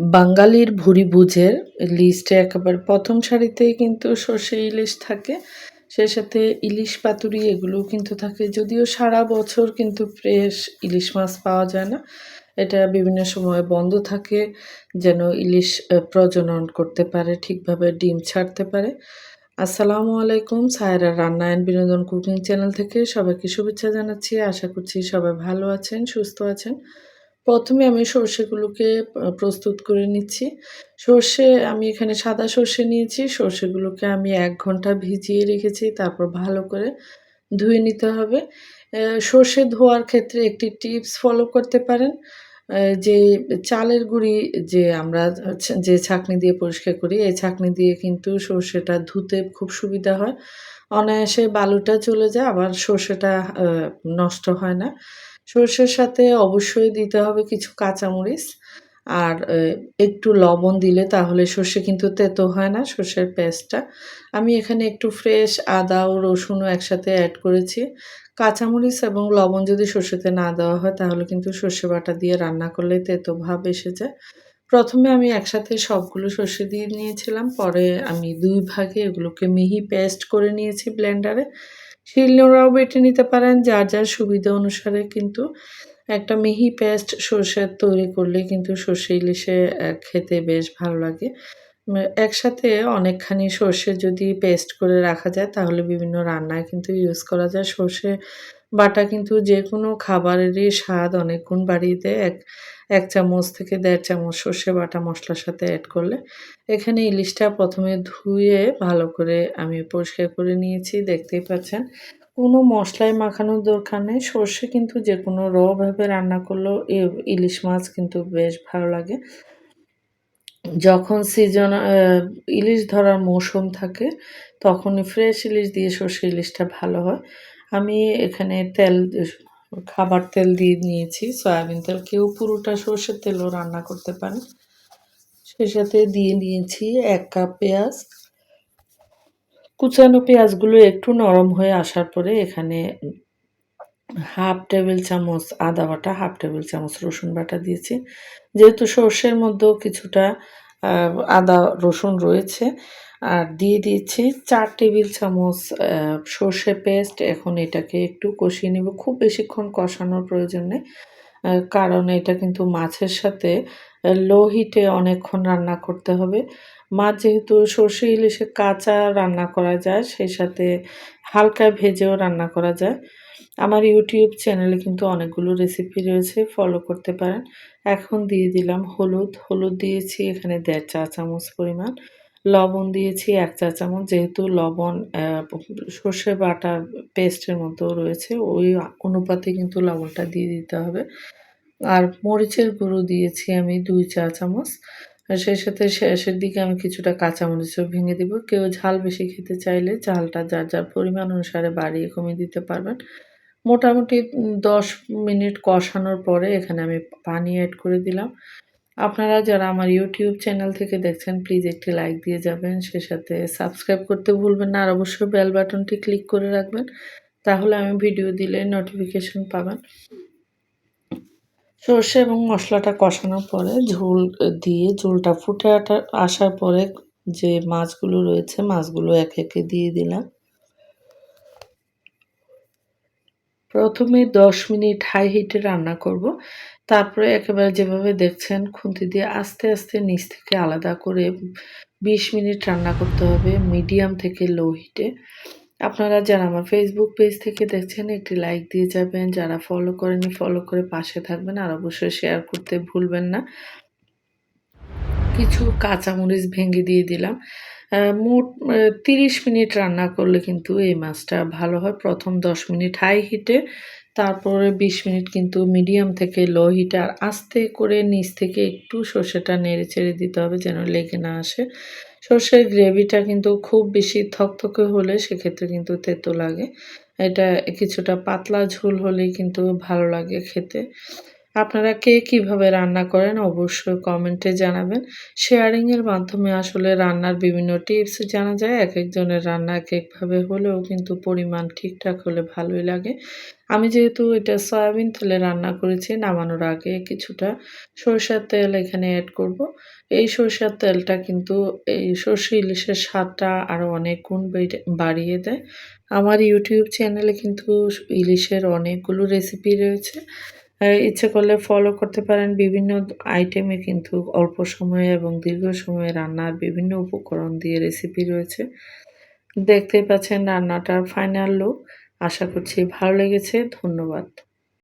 বাঙালির ভুরিভোজের লিস্টে একেবারে প্রথম সারিতেই কিন্তু সর্ষে ইলিশ থাকে। সেই সাথে ইলিশ পাতুরি এগুলোও কিন্তু থাকে। যদিও সারা বছর কিন্তু ফ্রেশ ইলিশ মাছ পাওয়া যায় না। এটা বিভিন্ন সময় বন্ধ থাকে, যেন ইলিশ প্রজনন করতে পারে, ঠিকভাবে ডিম ছাড়তে পারে। আসসালামু আলাইকুম, সায়রা রান্না অ্যান্ড বিনোদন কুকিং চ্যানেল থেকে সবাইকে শুভেচ্ছা জানাচ্ছি। আশা করছি সবাই ভালো আছেন, সুস্থ আছেন। প্রথমে আমি সর্ষেগুলোকে প্রস্তুত করে নিচ্ছি। সর্ষে আমি এখানে সাদা সর্ষে নিয়েছি। সর্ষেগুলোকে আমি এক ঘণ্টা ভিজিয়ে রেখেছি, তারপর ভালো করে ধুয়ে নিতে হবে। সর্ষে ধোয়ার ক্ষেত্রে একটি টিপস ফলো করতে পারেন। যে চালের গুঁড়ি যে আমরা যে ছাঁকনি দিয়ে পরিষ্কার করি, এই ছাঁকনি দিয়ে কিন্তু সর্ষেটা ধুতে খুব সুবিধা হয়। অনায়াসে বালুটা চলে যায়, আবার সর্ষেটা নষ্ট হয় না। সর্ষের সাথে অবশ্যই দিতে হবে কিছু কাঁচামরিচ। আর একটু লবণ দিলে তাহলে সর্ষে কিন্তু তেতো হয় না, সর্ষের পেস্টটা। আমি এখানে একটু ফ্রেশ আদা ও রসুনও একসাথে অ্যাড করেছি। কাঁচামরিচ এবং লবণ যদি সর্ষেতে না দেওয়া হয়, তাহলে কিন্তু সর্ষে বাটা দিয়ে রান্না করলে তেতো ভাব এসে যায়। প্রথমে আমি একসাথে সবগুলো সর্ষে দিয়ে নিয়েছিলাম, পরে আমি দুই ভাগে এগুলোকে মিহি পেস্ট করে নিয়েছি ব্লেন্ডারে। শিলনোড়াও বেটে নিতে পারেন। যার যার সুবিধা অনুসারে কিন্তু একটা মিহি পেস্ট সর্ষের তৈরি করলে কিন্তু সর্ষে ইলিশে খেতে বেশ ভালো লাগে। একসাথে অনেকখানি সর্ষে যদি পেস্ট করে রাখা যায়, তাহলে বিভিন্ন রান্নায় কিন্তু ইউজ করা যায়। সর্ষে বাটা কিন্তু যে কোনো খাবারেরই স্বাদ অনেক গুণ বাড়িয়ে দেয়। এক এক চামচ থেকে দেড় চামচ সর্ষে বাটা মশলার সাথে অ্যাড করলে। এখানে ইলিশটা প্রথমে ধুয়ে ভালো করে আমি পরিষ্কার করে নিয়েছি, দেখতেই পাচ্ছেন। কোনো মশলায় মাখানোর দরকার নেই। সর্ষে কিন্তু যে কোনো রভাবে রান্না করলেও ইলিশ মাছ কিন্তু বেশ ভালো লাগে। যখন সিজন ইলিশ ধরার মৌসুম থাকে, তখনই ফ্রেশ ইলিশ দিয়ে সর্ষে ইলিশটা ভালো হয়। আমি এখানে তেল খাবার তেল দিয়ে নিয়েছি, সয়াবিন তেল। কেউ পুরোটা সর্ষের তেলও রান্না করতে পারে সেই সাথে দিয়ে নিয়েছি এক কাপ পেঁয়াজ। কুচানো পেঁয়াজগুলো একটু নরম হয়ে আসার পরে এখানে হাফ টেবিল চামচ আদা বাটা, হাফ টেবিল চামচ রসুন বাটা দিয়েছি। যেহেতু সর্ষের মধ্যেও কিছুটা আদা রসুন রয়েছে আর দিয়ে দিয়েছি চার টেবিল চামচ সর্ষে পেস্ট। এখন এটাকে একটু কষিয়ে নেব। খুব বেশিক্ষণ কষানোর প্রয়োজন নেই কারণ এটা কিন্তু মাছের সাথে লো হিটে অনেকক্ষণ রান্না করতে হবে। মাছ যেহেতু সর্ষে, ইলিশে কাঁচা রান্না করা যায়, সেই সাথে হালকা ভেজেও রান্না করা যায়। আমার ইউটিউব চ্যানেলে কিন্তু অনেকগুলো রেসিপি রয়েছে ফলো করতে পারেন। এখন দিয়ে দিলাম হলুদ। হলুদ দিয়েছি এখানে দেড় চা চামচ পরিমাণ। লবণ দিয়েছি, এক চা চামচ। যেহেতু লবণ সর্ষে বাটার পেস্টের মতো রয়েছে, ওই অনুপাতে কিন্তু লবণটা দিয়ে দিতে হবে। আর মরিচের গুঁড়ো দিয়েছি আমি দুই চা চামচ। সেই সাথে শেষের দিকে আমি কিছুটা কাঁচামরিচও ভেঙে দিব। কেউ ঝাল বেশি খেতে চাইলে ঝালটা যার যার পরিমাণ অনুসারে বাড়িয়ে কমিয়ে দিতে পারবেন। মোটামুটি দশ মিনিট কষানোর পরে এখানে আমি পানি অ্যাড করে দিলাম। আপনারা যারা আমার ইউটিউব চ্যানেল থেকে দেখছেন প্লিজ একটি লাইক দিয়ে যাবেন, সে সাথে সাবস্ক্রাইব করতে ভুলবেন না, আর অবশ্যই বেল বাটনটি ক্লিক করে রাখবেন, তাহলে আমি ভিডিও দিলে নোটিফিকেশন পাবেন। সর্ষে এবং মশলাটা কষানোর পরে ঝোল দিয়ে ঝোলটা ফুটে আসার পরে যে মাছগুলো রয়েছে, মাছগুলো এক একে দিয়ে দিলাম। প্রথমে দশ মিনিট হাই হিটে রান্না করব। তারপরে একেবারে যেভাবে দেখছেন, খুন্তি দিয়ে আস্তে আস্তে নিচ থেকে আলাদা করে বিশ মিনিট রান্না করতে হবে মিডিয়াম থেকে লো হিটে আপনারা যারা আমার ফেসবুক পেজ থেকে দেখছেন, একটি লাইক দিয়ে যাবেন। যারা ফলো করেনি ফলো করে পাশে থাকবেন। আর অবশ্যই শেয়ার করতে ভুলবেন না। কিছু কাঁচামরিচ ভেঙে দিয়ে দিলাম। মোট তিরিশ মিনিট রান্না করলে কিন্তু এই মাছটা ভালো হয়। প্রথম দশ মিনিট হাই হিটে, তারপরে বিশ মিনিট কিন্তু মিডিয়াম থেকে লো হিটে, আর আস্তে করে নিচ থেকে একটু সর্ষেটা নেড়ে ছেড়ে দিতে হবে যেন লেগে না আসে। সর্ষের গ্রেভিটা কিন্তু খুব বেশি থকথকে হলে সেক্ষেত্রে কিন্তু তেতো লাগে। এটা কিছুটা পাতলা ঝোল হলেই কিন্তু ভালো লাগে খেতে। আপনারা কে কীভাবে রান্না করেন অবশ্যই কমেন্টে জানাবেন। শেয়ারিং এর মাধ্যমে আসলে রান্নার বিভিন্ন টিপস জানা যায়, এক একজনের রান্না এক একভাবে হলেও কিন্তু পরিমাণ ঠিকঠাক হলে ভালোই লাগে। আমি যেহেতু এটা সয়াবিন তেলে রান্না করেছি, নামানোর আগে কিছুটা সরষের তেল এখানে অ্যাড করব। এই সরষের তেলটা কিন্তু এই সর্ষে ইলিশের স্বাদটা আরও অনেক গুণ বাড়িয়ে দেয়। আমার ইউটিউব চ্যানেলে কিন্তু ইলিশের অনেকগুলো রেসিপি রয়েছে। ইচ্ছে করলে ফলো করতে পারেন। বিভিন্ন আইটেমে কিন্তু অল্প সময়ে এবং দীর্ঘ সময়ে রান্নার বিভিন্ন উপকরণ দিয়ে রেসিপি রয়েছে। দেখতে পাচ্ছেন রান্নাটার ফাইনাল লুক আশা করছি ভালো লেগেছে। ধন্যবাদ।